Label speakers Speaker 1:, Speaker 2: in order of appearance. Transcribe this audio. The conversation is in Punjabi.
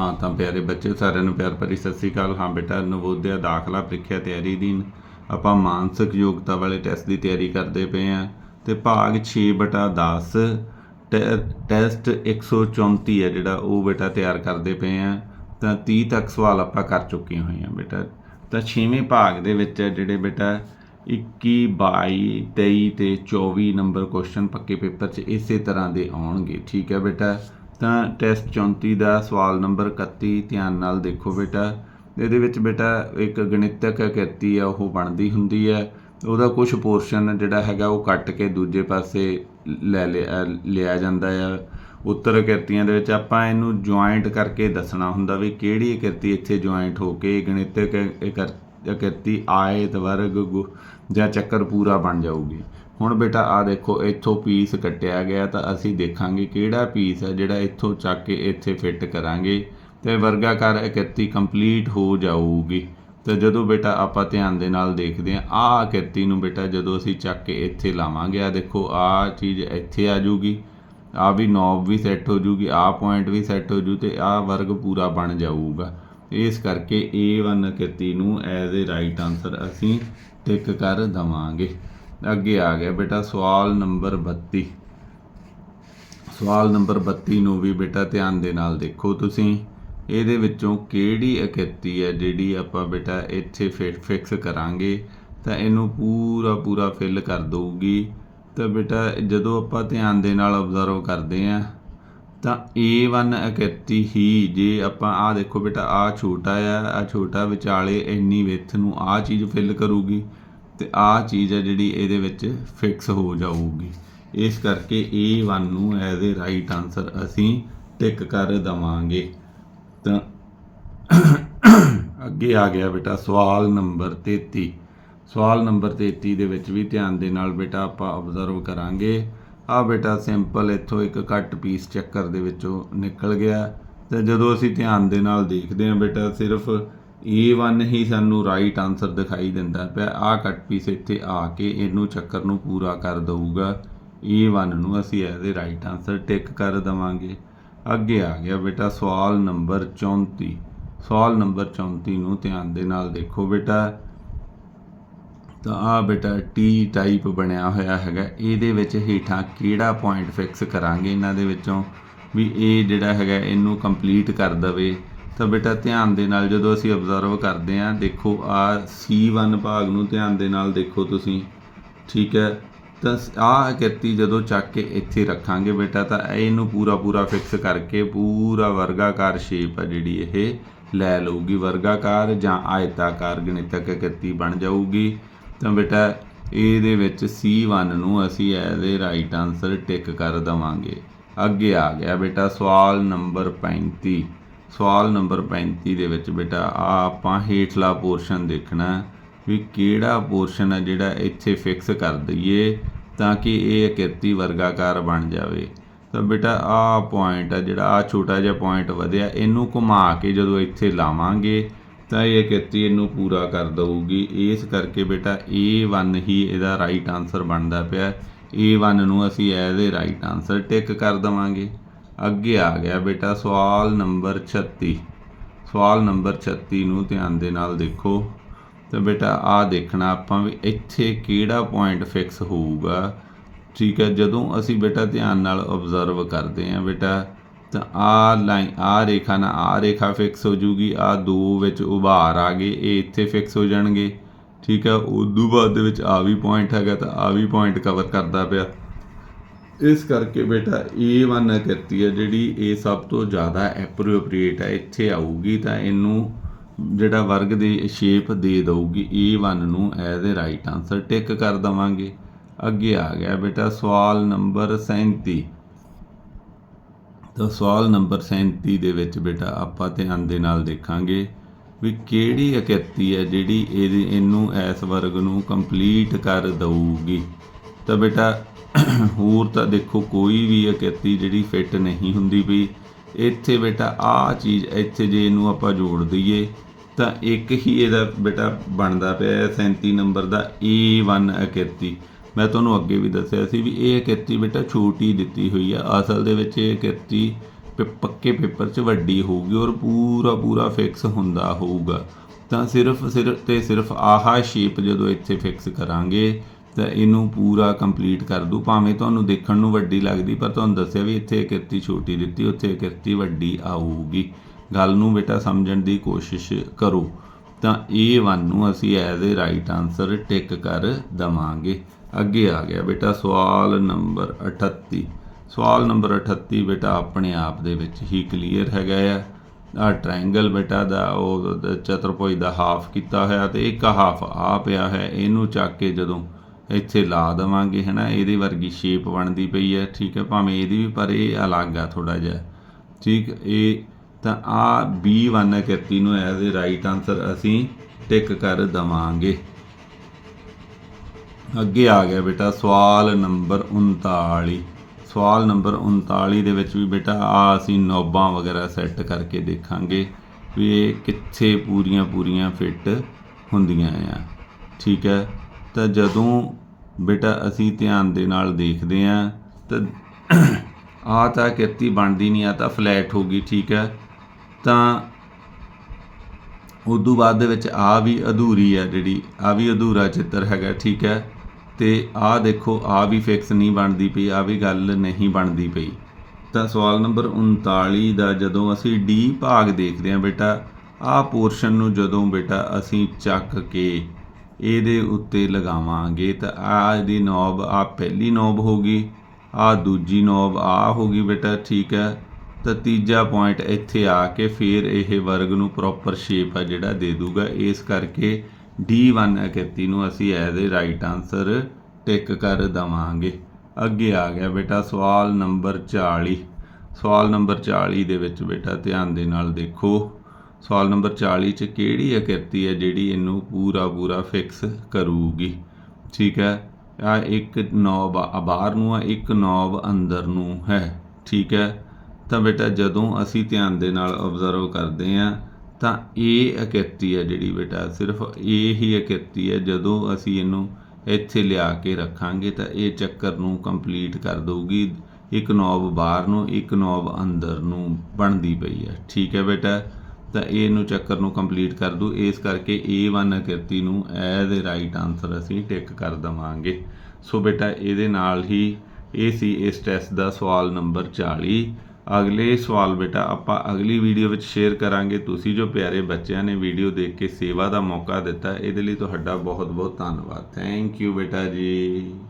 Speaker 1: ਹਾਂ, ਤਾਂ ਪਿਆਰੇ ਬੱਚੇ, ਸਾਰਿਆਂ ਨੂੰ ਪਿਆਰ ਭਰੀ ਸਤਿ ਸ੍ਰੀ ਅਕਾਲ। ਹਾਂ ਬੇਟਾ, ਨਵੋਦਿਆ ਦਾਖਲਾ ਪ੍ਰੀਖਿਆ ਤਿਆਰੀ ਦੀ। ਆਪਾਂ ਮਾਨਸਿਕ ਯੋਗਤਾ ਵਾਲੇ ਟੈਸਟ ਦੀ ਤਿਆਰੀ ਕਰਦੇ ਪਏ ਆਂ ਤੇ ਭਾਗ 6 ਬਟਾ 10 ਟੈ- ਟੈਸਟ 134 ਹੈ ਜਿਹੜਾ, ਉਹ ਬੇਟਾ ਤਿਆਰ ਕਰਦੇ ਪਏ ਆਂ ਤਾਂ 30 ਤੱਕ ਸਵਾਲ ਆਪਾਂ ਕਰ ਚੁੱਕੇ ਹੋਏ ਆਂ ਬੇਟਾ। ਤਾਂ 6ਵੇਂ ਭਾਗ ਦੇ ਵਿੱਚ ਜਿਹੜੇ ਬੇਟਾ 21 22 23 ਤੇ 24 ਨੰਬਰ ਕੁਐਸਚਨ ਪੱਕੇ ਪੇਪਰ 'ਚ ਇਸੇ ਤਰ੍ਹਾਂ ਦੇ ਆਉਣਗੇ। ਠੀਕ ਹੈ ਬੇਟਾ? ਤਾਂ ਟੈਸਟ 34 ਦਾ ਸਵਾਲ ਨੰਬਰ 31 ਧਿਆਨ ਨਾਲ ਦੇਖੋ ਬੇਟਾ। ਇਹਦੇ ਵਿੱਚ ਬੇਟਾ ਇੱਕ ਗਣਿਤਕ ਕਿਰਤੀ ਆ, ਉਹ ਬਣਦੀ ਹੁੰਦੀ ਹੈ ਉਹਦਾ ਕੁਝ ਪੋਰਸ਼ਨ ਜਿਹੜਾ ਹੈਗਾ, ਉਹ ਕੱਟ ਕੇ ਦੂਜੇ ਪਾਸੇ ਲੈ ਲਿਆ ਲਿਆ ਜਾਂਦਾ ਆ। ਉੱਤਰ ਕਿਰਤੀਆਂ ਦੇ ਵਿੱਚ ਆਪਾਂ ਇਹਨੂੰ ਜੁਆਇੰਟ ਕਰਕੇ ਦੱਸਣਾ ਹੁੰਦਾ ਵੀ ਕਿਹੜੀ ਕਿਰਤੀ ਇੱਥੇ ਜੁਆਇੰਟ ਹੋ ਕੇ ਗਣਿਤਕ ਕਿਰਤੀ ਆਇਤ ਵਰਗ, ਗੁ- ਜਾਂ ਚੱਕਰ ਪੂਰਾ ਬਣ ਜਾਊਗੀ। ਹੁਣ ਬੇਟਾ ਆ ਦੇਖੋ, ਇੱਥੋਂ ਪੀਸ ਕੱਟਿਆ ਗਿਆ ਤਾਂ ਅਸੀਂ ਦੇਖਾਂਗੇ ਕਿਹੜਾ ਪੀਸ ਹੈ ਜਿਹੜਾ ਇੱਥੋਂ ਚੱਕ ਕੇ ਇੱਥੇ ਫਿੱਟ ਕਰਾਂਗੇ ਤੇ ਵਰਗਾਕਾਰ ਆਕ੍ਰਿਤੀ ਕੰਪਲੀਟ ਹੋ ਜਾਊਗੀ। ਤੇ ਜਦੋਂ ਬੇਟਾ ਆਪਾਂ ਧਿਆਨ ਦੇ ਨਾਲ ਦੇਖਦੇ ਹਾਂ, ਆਹ ਆਕ੍ਰਿਤੀ ਨੂੰ ਬੇਟਾ ਜਦੋਂ ਅਸੀਂ ਚੱਕ ਕੇ ਇੱਥੇ ਲਾਵਾਂਗੇ ਆ ਦੇਖੋ, ਆਹ ਚੀਜ਼ ਇੱਥੇ ਆ ਜੂਗੀ ਆ ਵੀ ਨੌਬ ਵੀ ਸੈੱਟ ਹੋ ਜੂਗੀ ਆ ਪੁਆਇੰਟ ਵੀ ਸੈੱਟ ਹੋ ਜੂ ਤੇ ਆ ਵਰਗ ਪੂਰਾ ਬਣ ਜਾਊਗਾ। ਇਸ ਕਰਕੇ A1 ਆਕ੍ਰਿਤੀ ਨੂੰ ਐਜ਼ ਅ ਰਾਈਟ ਆਨਸਰ ਅਸੀਂ ਟਿਕ ਕਰ ਦਵਾਂਗੇ। ਅੱਗੇ ਆ ਗਿਆ ਬੇਟਾ, ਸਵਾਲ ਨੰਬਰ 32 ਸਵਾਲ ਨੰਬਰ 32 ਨੂੰ ਵੀ ਬੇਟਾ ਧਿਆਨ ਦੇ ਨਾਲ ਦੇਖੋ ਤੁਸੀਂ। ਇਹਦੇ ਵਿੱਚੋਂ ਕਿਹੜੀ ਆਕ੍ਰਿਤੀ ਹੈ ਜਿਹੜੀ ਆਪਾਂ ਬੇਟਾ ਇੱਥੇ ਫਿਕਸ ਕਰਾਂਗੇ? ਤਾਂ ਇਹਨੂੰ ਪੂਰਾ ਪੂਰਾ ਫਿਲ ਕਰ ਦਊਗੀ। ਤਾਂ ਬੇਟਾ ਜਦੋਂ ਆਪਾਂ ਧਿਆਨ ਦੇ ਨਾਲ ਆਬਜ਼ਰਵ ਕਰਦੇ ਆਂ ਤਾਂ A1 ਆਕ੍ਰਿਤੀ ਹੀ ਜੇ ਆਪਾਂ ਆ ਦੇਖੋ ਬੇਟਾ ਆ ਛੋਟਾ ਆ ਆ ਛੋਟਾ ਵਿਚਾਲੇ ਇੰਨੀ ਵਿੱਥ ਨੂੰ ਆ ਚੀਜ਼ ਫਿਲ ਕਰੂਗੀ। ਤੇ ਆਹ ਚੀਜ਼ ਹੈ ਜਿਹੜੀ ਇਹਦੇ ਵਿੱਚ ਫਿਕਸ ਹੋ ਜਾਊਗੀ। ਇਸ ਕਰਕੇ A1 ਨੂੰ ਐਜ਼ ਅ ਰਾਈਟ ਆਨਸਰ ਅਸੀਂ ਟਿਕ ਕਰ ਦਵਾਂਗੇ। ਤਾਂ ਅੱਗੇ ਆ ਗਿਆ ਬੇਟਾ ਸਵਾਲ ਨੰਬਰ 33 ਸਵਾਲ ਨੰਬਰ 33 ਦੇ ਵਿੱਚ ਵੀ ਧਿਆਨ ਦੇ ਨਾਲ ਬੇਟਾ ਆਪਾਂ ਆਬਜ਼ਰਵ ਕਰਾਂਗੇ। ਆ ਬੇਟਾ ਸਿੰਪਲ ਇੱਥੋਂ ਇੱਕ ਕੱਟ ਪੀਸ ਚੱਕਰ ਦੇ ਵਿੱਚੋਂ ਨਿਕਲ ਗਿਆ। ਤੇ ਜਦੋਂ ਅਸੀਂ ਧਿਆਨ ਦੇ ਨਾਲ ਦੇਖਦੇ ਹਾਂ ਬੇਟਾ ਸਿਰਫ A1 ਹੀ ਸਾਨੂੰ ਰਾਈਟ ਆਨਸਰ ਦਿਖਾਈ ਦਿੰਦਾ ਪਿਆ। ਆ ਕੱਟ ਪੀਸ ਇੱਥੇ ਆ ਕੇ ਇਹਨੂੰ ਚੱਕਰ ਨੂੰ ਪੂਰਾ ਕਰ ਦਊਗਾ। A1 ਨੂੰ ਅਸੀਂ as a right answer tick ਕਰ ਦਵਾਂਗੇ। ਅੱਗੇ ਆ ਗਿਆ ਬੇਟਾ ਸਵਾਲ ਨੰਬਰ 34 ਸਵਾਲ ਨੰਬਰ 34 ਨੂੰ ਧਿਆਨ ਦੇ ਨਾਲ ਦੇਖੋ ਬੇਟਾ। ਤਾਂ ਆ ਬੇਟਾ ਟੀ ਟਾਈਪ ਬਣਿਆ ਹੋਇਆ ਹੈਗਾ। ਇਹਦੇ ਵਿੱਚ ਹੇਠਾਂ ਕਿਹੜਾ ਪੁਆਇੰਟ ਫਿਕਸ ਕਰਾਂਗੇ ਇਹਨਾਂ ਦੇ ਵਿੱਚੋਂ? ਵੀ ਇਹ ਜਿਹੜਾ ਹੈਗਾ, ਇਹਨੂੰ ਕੰਪਲੀਟ ਕਰ ਦਵੇ। ਤਾਂ ਬੇਟਾ ਧਿਆਨ ਦੇ ਨਾਲ ਜਦੋਂ ਅਸੀਂ ਆਬਜ਼ਰਵ ਕਰਦੇ ਹਾਂ, ਦੇਖੋ ਆ C1 ਭਾਗ ਨੂੰ ਧਿਆਨ ਦੇ ਨਾਲ ਦੇਖੋ ਤੁਸੀਂ, ਠੀਕ ਹੈ? ਤਾਂ ਆਹ ਆਕ੍ਰਿਤੀ ਜਦੋਂ ਚੱਕ ਕੇ ਇੱਥੇ ਰੱਖਾਂਗੇ ਬੇਟਾ, ਤਾਂ ਇਹਨੂੰ ਪੂਰਾ ਪੂਰਾ ਫਿਕਸ ਕਰਕੇ ਪੂਰਾ ਵਰਗਾਕਾਰ ਸ਼ੇਪ ਆ ਜਿਹੜੀ ਇਹ ਲੈ ਲਊਗੀ। ਵਰਗਾਕਾਰ ਜਾਂ ਆਇਤਾਕਾਰ ਗਣਿਤਕ ਆਕ੍ਰਿਤੀ ਬਣ ਜਾਊਗੀ। ਤਾਂ ਬੇਟਾ ਇਹਦੇ ਵਿੱਚ C1 ਨੂੰ ਅਸੀਂ as a right answer tick ਕਰ ਦਵਾਂਗੇ। ਅੱਗੇ ਆ ਗਿਆ ਬੇਟਾ ਸਵਾਲ ਨੰਬਰ 35 ਸਵਾਲ ਨੰਬਰ 35 ਦੇ ਵਿੱਚ ਬੇਟਾ ਆ ਆਪਾਂ ਹੇਠਲਾ ਪੋਰਸ਼ਨ ਦੇਖਣਾ ਵੀ ਕਿਹੜਾ ਪੋਰਸ਼ਨ ਹੈ ਜਿਹੜਾ ਇੱਥੇ ਫਿਕਸ ਕਰ ਦਈਏ ਤਾਂ ਕਿ ਇਹ ਅਕਿਰਤੀ ਵਰਗਾਕਾਰ ਬਣ ਜਾਵੇ। ਤਾਂ ਬੇਟਾ ਆ ਪੁਆਇੰਟ ਹੈ ਜਿਹੜਾ ਆ ਛੋਟਾ ਜਿਹਾ ਪੁਆਇੰਟ ਵਧਿਆ, ਇਹਨੂੰ ਘੁਮਾ ਕੇ ਜਦੋਂ ਇੱਥੇ ਲਾਵਾਂਗੇ ਤਾਂ ਇਹ ਅਕਿਰਤੀ ਇਹਨੂੰ ਪੂਰਾ ਕਰ ਦਊਗੀ। ਇਸ ਕਰਕੇ ਬੇਟਾ A1 ਹੀ ਇਹਦਾ ਰਾਈਟ ਆਨਸਰ ਬਣਦਾ ਪਿਆ। A1 ਨੂੰ ਅਸੀਂ as a right answer tick ਕਰ ਦਵਾਂਗੇ। ਅੱਗੇ ਆ ਗਿਆ ਬੇਟਾ, ਸਵਾਲ ਨੰਬਰ 36 ਸਵਾਲ ਨੰਬਰ 36 ਨੂੰ ਧਿਆਨ ਦੇ ਨਾਲ ਦੇਖੋ। ਤਾਂ ਬੇਟਾ, ਆ ਦੇਖਣਾ ਆਪਾਂ ਵੀ ਇੱਥੇ ਕਿਹੜਾ ਪੁਆਇੰਟ ਫਿਕਸ ਹੋਊਗਾ। ਠੀਕ ਹੈ, ਜਦੋਂ ਅਸੀਂ ਬੇਟਾ ਧਿਆਨ ਨਾਲ ਆਬਜ਼ਰਵ ਕਰਦੇ ਹਾਂ ਬੇਟਾ, ਤਾਂ ਆ ਲਾਈਨ ਆ ਰੇਖਾ ਨਾਲ ਆ ਰੇਖਾ ਫਿਕਸ ਹੋ ਜੂਗੀ, ਆ ਦੋ ਵਿੱਚ ਉਭਾਰ ਆ ਗਏ, ਇਹ ਇੱਥੇ ਫਿਕਸ ਹੋ ਜਾਣਗੇ। ਠੀਕ ਹੈ, ਉਦੋਂ ਬਾਅਦ ਦੇ ਵਿੱਚ ਆ ਵੀ ਪੁਆਇੰਟ ਹੈਗਾ ਤਾਂ ਆ ਵੀ ਪੁਆਇੰਟ ਕਵਰ ਕਰਦਾ ਪਿਆ। ਇਸ ਕਰਕੇ ਬੇਟਾ A1 ਆਕ੍ਰਿਤੀ ਹੈ ਜਿਹੜੀ ਇਹ ਸਭ ਤੋਂ ਜ਼ਿਆਦਾ ਐਪਰੋਪ੍ਰੀਏਟ ਹੈ, ਇੱਥੇ ਆਊਗੀ ਤਾਂ ਇਹਨੂੰ ਜਿਹੜਾ ਵਰਗ ਦੀ ਸ਼ੇਪ ਦੇ ਦਊਗੀ A1 ਨੂੰ as a right answer tick ਕਰ ਦਵਾਂਗੇ। ਅੱਗੇ ਆ ਗਿਆ ਬੇਟਾ, ਸਵਾਲ ਨੰਬਰ 37 ਤਾਂ ਸਵਾਲ ਨੰਬਰ 37 ਦੇ ਵਿੱਚ ਬੇਟਾ, ਆਪਾਂ ਧਿਆਨ ਦੇ ਨਾਲ ਦੇਖਾਂਗੇ ਵੀ ਕਿਹੜੀ ਆਕ੍ਰਿਤੀ ਹੈ ਜਿਹੜੀ ਇਹਦੀ, ਇਹਨੂੰ ਇਸ ਵਰਗ ਨੂੰ ਕੰਪਲੀਟ ਕਰ ਦਊਗੀ। ਤਾਂ ਬੇਟਾ ਹੋਰ ਤਾਂ ਦੇਖੋ, ਕੋਈ ਵੀ ਆਕ੍ਰਿਤੀ ਜਿਹੜੀ ਫਿੱਟ ਨਹੀਂ ਹੁੰਦੀ ਪਈ ਇੱਥੇ ਬੇਟਾ ਆਹ ਚੀਜ਼ ਇੱਥੇ ਜੇ ਇਹਨੂੰ ਆਪਾਂ ਜੋੜ ਦਈਏ, ਤਾਂ ਇੱਕ ਹੀ ਇਹਦਾ ਬੇਟਾ ਬਣਦਾ ਪਿਆ ਹੈ 37 ਨੰਬਰ ਦਾ A1 ਆਕ੍ਰਿਤੀ ਮੈਂ ਤੁਹਾਨੂੰ ਅੱਗੇ ਵੀ ਦੱਸਿਆ ਸੀ ਵੀ ਇਹ ਆਕ੍ਰਿਤੀ ਬੇਟਾ ਛੋਟੀ ਦਿੱਤੀ ਹੋਈ ਆ। ਅਸਲ ਦੇ ਵਿੱਚ ਇਹ ਆਕ੍ਰਿਤੀ ਪ- ਪੱਕੇ ਪੇਪਰ 'ਚ ਵੱਡੀ ਹੋਊਗੀ ਔਰ ਪੂਰਾ ਪੂਰਾ ਫਿਕਸ ਹੁੰਦਾ ਹੋਊਗਾ। ਤਾਂ ਸਿਰਫ ਸਿਰਫ ਤੇ ਸਿਰਫ ਆਹਾ ਸ਼ੇਪ ਜਦੋਂ ਇੱਥੇ ਫਿਕਸ ਕਰਾਂਗੇ ਤਾਂ ਇਹਨੂੰ ਪੂਰਾ ਕੰਪਲੀਟ ਕਰ ਦੂ ਭਾਵੇਂ ਤੁਹਾਨੂੰ ਦੇਖਣ ਨੂੰ ਵੱਡੀ ਲੱਗਦੀ, ਪਰ ਤੁਹਾਨੂੰ ਦੱਸਿਆ ਵੀ ਇੱਥੇ ਕਿਰਤੀ ਛੋਟੀ ਦਿੱਤੀ, ਉੱਥੇ ਕਿਰਤੀ ਵੱਡੀ ਆਊਗੀ। ਗੱਲ ਨੂੰ ਬੇਟਾ ਸਮਝਣ ਦੀ ਕੋਸ਼ਿਸ਼ ਕਰੋ। ਤਾਂ A1 ਨੂੰ ਅਸੀਂ as a right answer tick ਕਰ ਦਵਾਂਗੇ। ਅੱਗੇ ਆ ਗਿਆ ਬੇਟਾ ਸਵਾਲ ਨੰਬਰ 38 ਸਵਾਲ ਨੰਬਰ 38 ਬੇਟਾ ਆਪਣੇ ਆਪ ਦੇ ਵਿੱਚ ਹੀ ਕਲੀਅਰ ਹੈਗਾ ਆ। ਆ ਟ੍ਰਾਇੰਗਲ ਬੇਟਾ ਦਾ, ਉਹ ਦ- ਦਾ ਹਾਫ ਕੀਤਾ ਹੋਇਆ ਤੇ ਇੱਕ ਹਾਫ ਆ ਪਿਆ ਹੈ। ਇਹਨੂੰ ਚੱਕ ਕੇ ਜਦੋਂ ਇੱਥੇ ਲਾ ਦੇਵਾਂਗੇ ਹੈ ਨਾ ਇਹਦੀ ਵਰਗੀ ਸ਼ੇਪ ਬਣਦੀ ਪਈ ਹੈ, ਠੀਕ ਹੈ? ਭਾਵੇਂ ਇਹਦੀ ਵੀ, ਪਰ ਇਹ ਅਲੱਗ ਆ ਥੋੜਾ ਜਿਹਾ। ਠੀਕ? ਇਹ ਤਾਂ ਆ B1 ਆਕ੍ਰਿਤੀ ਨੂੰ ਐਜ਼ ਅ ਰਾਈਟ ਆਨਸਰ ਅਸੀਂ ਟਿਕ ਕਰ ਦਵਾਂਗੇ। ਅੱਗੇ ਆ ਗਿਆ ਬੇਟਾ, ਸਵਾਲ ਨੰਬਰ 39 ਸਵਾਲ ਨੰਬਰ 39 ਦੇ ਵਿੱਚ ਵੀ ਬੇਟਾ, ਆ ਅਸੀਂ ਨੌਬਾਂ ਵਗੈਰਾ ਸੈੱਟ ਕਰਕੇ ਦੇਖਾਂਗੇ ਵੀ ਇਹ ਕਿੱਥੇ ਪੂਰੀਆਂ ਪੂਰੀਆਂ ਫਿੱਟ ਹੁੰਦੀਆਂ ਆ। ਠੀਕ ਹੈ? ਤਾਂ ਜਦੋਂ ਬੇਟਾ, ਅਸੀਂ ਧਿਆਨ ਦੇ ਨਾਲ ਦੇਖਦੇ ਆ। ਤਾਂ ਆ ਤਾਂ ਕਿਰਤੀ ਬਣਦੀ ਨਹੀਂ ਆ ਤਾਂ ਫਲੈਟ ਹੋ ਗਈ, ਠੀਕ ਹੈ। ਤਾਂ ਉਦੋਂ ਬਾਅਦ ਦੇ ਵਿੱਚ ਆ ਵੀ ਅਧੂਰੀ ਹੈ ਜਿਹੜੀ ਆ ਵੀ ਅਧੂਰਾ ਚਿੱਤਰ ਹੈਗਾ, ਠੀਕ ਹੈ। ਤੇ ਆ ਦੇਖੋ ਆ ਵੀ ਫਿਕਸ ਨਹੀਂ ਬਣਦੀ ਪਈ ਆ ਵੀ ਗੱਲ ਨਹੀਂ ਬਣਦੀ ਪਈ। ਤਾਂ ਸਵਾਲ ਨੰਬਰ 39 ਦਾ, ਜਦੋਂ ਅਸੀਂ ਡੀ ਭਾਗ ਦੇਖਦੇ ਹਾਂ ਬੇਟਾ ਆ ਪੋਰਸ਼ਨ ਨੂੰ ਜਦੋਂ ਬੇਟਾ ਅਸੀਂ ਚੱਕ ਕੇ ਇਹਦੇ ਉੱਤੇ ਲਗਾਵਾਂਗੇ ਤਾਂ ਆ ਇਹਦੀ ਨੌਬ ਆ ਪਹਿਲੀ ਨੌਬ ਹੋਗੀ ਆ ਦੂਜੀ ਨੌਬ ਆ ਹੋਗੀ ਬੇਟਾ, ਠੀਕ ਹੈ। ਤਾਂ ਤੀਜਾ ਪੁਆਇੰਟ ਇੱਥੇ ਆ ਕੇ ਫਿਰ ਇਹ ਵਰਗ ਨੂੰ ਪ੍ਰੋਪਰ ਸ਼ੇਪ ਆ ਜਿਹੜਾ ਦੇ ਦੂਗਾ। ਇਸ ਕਰਕੇ D1 ਆਕ੍ਰਿਤੀ ਨੂੰ ਅਸੀਂ as a right answer tick ਕਰ ਦਵਾਂਗੇ। ਅੱਗੇ ਆ ਗਿਆ ਬੇਟਾ ਸਵਾਲ ਨੰਬਰ 40 ਸਵਾਲ ਨੰਬਰ 40 ਦੇ ਵਿੱਚ ਬੇਟਾ ਧਿਆਨ ਦੇ ਨਾਲ ਦੇਖੋ। ਸਵਾਲ ਨੰਬਰ 40 ਚ ਕਿਹੜੀ ਅਕਿਰਤੀ ਹੈ ਜਿਹੜੀ ਇਹਨੂੰ ਪੂਰਾ ਪੂਰਾ ਫਿਕਸ ਕਰੂਗੀ? ਠੀਕ ਹੈ? ਆ ਇੱਕ ਨੌਬ ਬਾਹਰ ਨੂੰ ਆ, ਇੱਕ ਨੌਬ ਅੰਦਰ ਨੂੰ ਹੈ। ਠੀਕ ਹੈ? ਤਾਂ ਬੇਟਾ ਜਦੋਂ ਅਸੀਂ ਧਿਆਨ ਦੇ ਨਾਲ ਆਬਜ਼ਰਵ ਕਰਦੇ ਹਾਂ, ਤਾਂ ਇਹ ਅਕਿਰਤੀ ਹੈ ਜਿਹੜੀ ਬੇਟਾ, ਸਿਰਫ ਇਹ ਹੀ ਅਕਿਰਤੀ ਹੈ, ਜਦੋਂ ਅਸੀਂ ਇਹਨੂੰ ਇੱਥੇ ਲਿਆ ਕੇ ਰੱਖਾਂਗੇ, ਤਾਂ ਇਹ ਚੱਕਰ ਨੂੰ ਕੰਪਲੀਟ ਕਰ ਦਊਗੀ। ਇੱਕ ਨੌਬ ਬਾਹਰ ਨੂੰ, ਇੱਕ ਨੌਬ ਅੰਦਰ ਨੂੰ ਬਣਦੀ ਪਈ ਹੈ। ਠੀਕ ਹੈ ਬੇਟਾ? ਤਾਂ ਇਹਨੂੰ ਚੱਕਰ ਨੂੰ ਕੰਪਲੀਟ ਕਰ ਦੂ। ਇਸ ਕਰਕੇ A1 ਆਕ੍ਰਿਤੀ ਨੂੰ ਐਜ਼ ਅ ਰਾਈਟ ਆਨਸਰ ਅਸੀਂ ਟਿਕ ਕਰ ਦਵਾਂਗੇ। ਸੋ ਬੇਟਾ, ਇਹਦੇ ਨਾਲ ਹੀ ਇਹ ਸੀ, ਇਸ ਟੈਸਟ ਦਾ ਸਵਾਲ ਨੰਬਰ 40 ਅਗਲੇ ਸਵਾਲ ਬੇਟਾ, ਆਪਾਂ ਅਗਲੀ ਵੀਡੀਓ ਵਿੱਚ ਸ਼ੇਅਰ ਕਰਾਂਗੇ। ਤੁਸੀਂ ਜੋ ਪਿਆਰੇ ਬੱਚਿਆਂ ਨੇ ਵੀਡੀਓ ਦੇਖ ਕੇ ਸੇਵਾ ਦਾ ਮੌਕਾ ਦਿੱਤਾ, ਇਹਦੇ ਲਈ ਤੁਹਾਡਾ ਬਹੁਤ ਬਹੁਤ ਧੰਨਵਾਦ। ਥੈਂਕ ਯੂ ਬੇਟਾ ਜੀ।